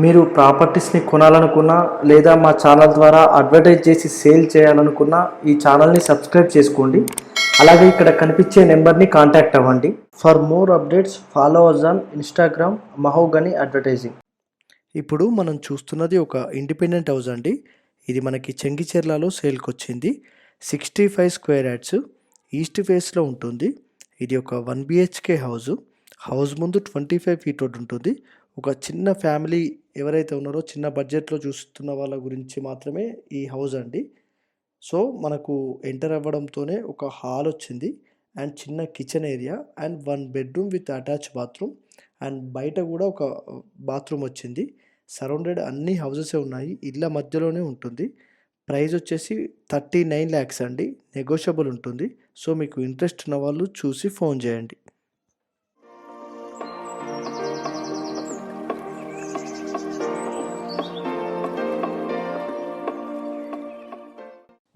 మీరు ప్రాపర్టీస్ని కొనాలనుకున్నా లేదా మా ఛానల్ ద్వారా అడ్వర్టైజ్ చేసి సేల్ చేయాలనుకున్నా ఈ ఛానల్ని సబ్స్క్రైబ్ చేసుకోండి. అలాగే ఇక్కడ కనిపించే నెంబర్ని కాంటాక్ట్ అవ్వండి. For more updates follow us on Instagram mahogany advertising. ఇప్పుడు మనం చూస్తున్నది ఒక ఇండిపెండెంట్ హౌస్ అండి. ఇది మనకి చెంగిచెర్లలో సేల్కి వచ్చింది sixty five square yards east ఫేస్లో ఉంటుంది. ఇది ఒక వన్ బిహెచ్కే హౌస్. హౌస్ ముందు ట్వంటీ ఫైవ్ ఫీట్ రోడ్ ఉంటుంది. ఒక చిన్న ఫ్యామిలీ ఎవరైతే ఉన్నారో చిన్న బడ్జెట్లో చూస్తున్న వాళ్ళ గురించి మాత్రమే ఈ హౌస్ అండి. సో మనకు ఎంటర్ అవ్వడంతోనే ఒక హాల్ వచ్చింది. అండ్ చిన్న kitchen area and one bedroom with attach bathroom. And బయట కూడా ఒక బాత్రూమ్ వచ్చింది. సరౌండెడ్ అన్ని హౌజెసే ఉన్నాయి. ఇళ్ళ మధ్యలోనే ఉంటుంది. ప్రైస్ వచ్చేసి థర్టీ నైన్ ల్యాక్స్ అండి. నెగోషియబుల్ ఉంటుంది. సో మీకు ఇంట్రెస్ట్ ఉన్న వాళ్ళు చూసి ఫోన్ చేయండి.